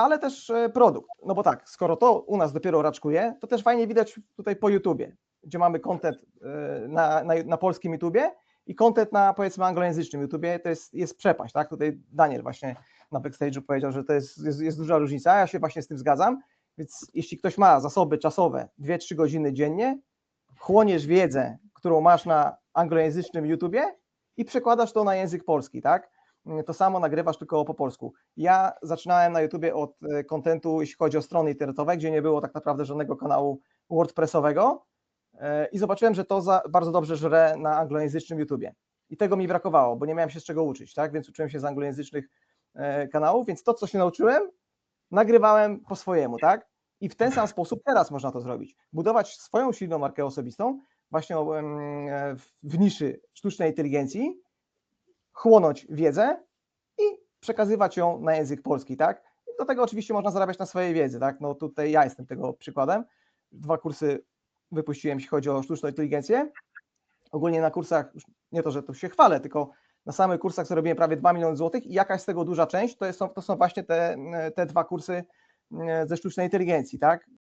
ale też e, produkt. No bo tak, skoro to u nas dopiero raczkuje, to też fajnie widać tutaj po YouTubie, gdzie mamy content e, na, na, na polskim YouTubie i content na powiedzmy anglojęzycznym YouTubie, to jest, jest przepaść, tak? Tutaj Daniel właśnie na backstage'u powiedział, że to jest, jest, jest duża różnica, ja się właśnie z tym zgadzam, więc jeśli ktoś ma zasoby czasowe 2-3 godziny dziennie, chłoniesz wiedzę, którą masz na anglojęzycznym YouTubie i przekładasz to na język polski, tak? To samo nagrywasz tylko po polsku. Ja zaczynałem na YouTubie od e, kontentu, jeśli chodzi o strony internetowe, gdzie nie było tak naprawdę żadnego kanału WordPressowego e, i zobaczyłem, że to za, bardzo dobrze żre na anglojęzycznym YouTubie. I tego mi brakowało, bo nie miałem się z czego uczyć, tak? Więc uczyłem się z anglojęzycznych kanałów, więc to, co się nauczyłem, nagrywałem po swojemu, tak? I w ten sam sposób teraz można to zrobić. Budować swoją silną markę osobistą, właśnie w niszy sztucznej inteligencji, chłonąć wiedzę i przekazywać ją na język polski, tak? Do tego oczywiście można zarabiać na swojej wiedzy, tak? No tutaj ja jestem tego przykładem. Dwa kursy wypuściłem, jeśli chodzi o sztuczną inteligencję. Ogólnie na kursach, nie to, że tu się chwalę, tylko na samych kursach zarobiłem prawie 2 miliony złotych i jakaś z tego duża część to, jest, to są właśnie te, te dwa kursy e, ze sztucznej inteligencji, tak?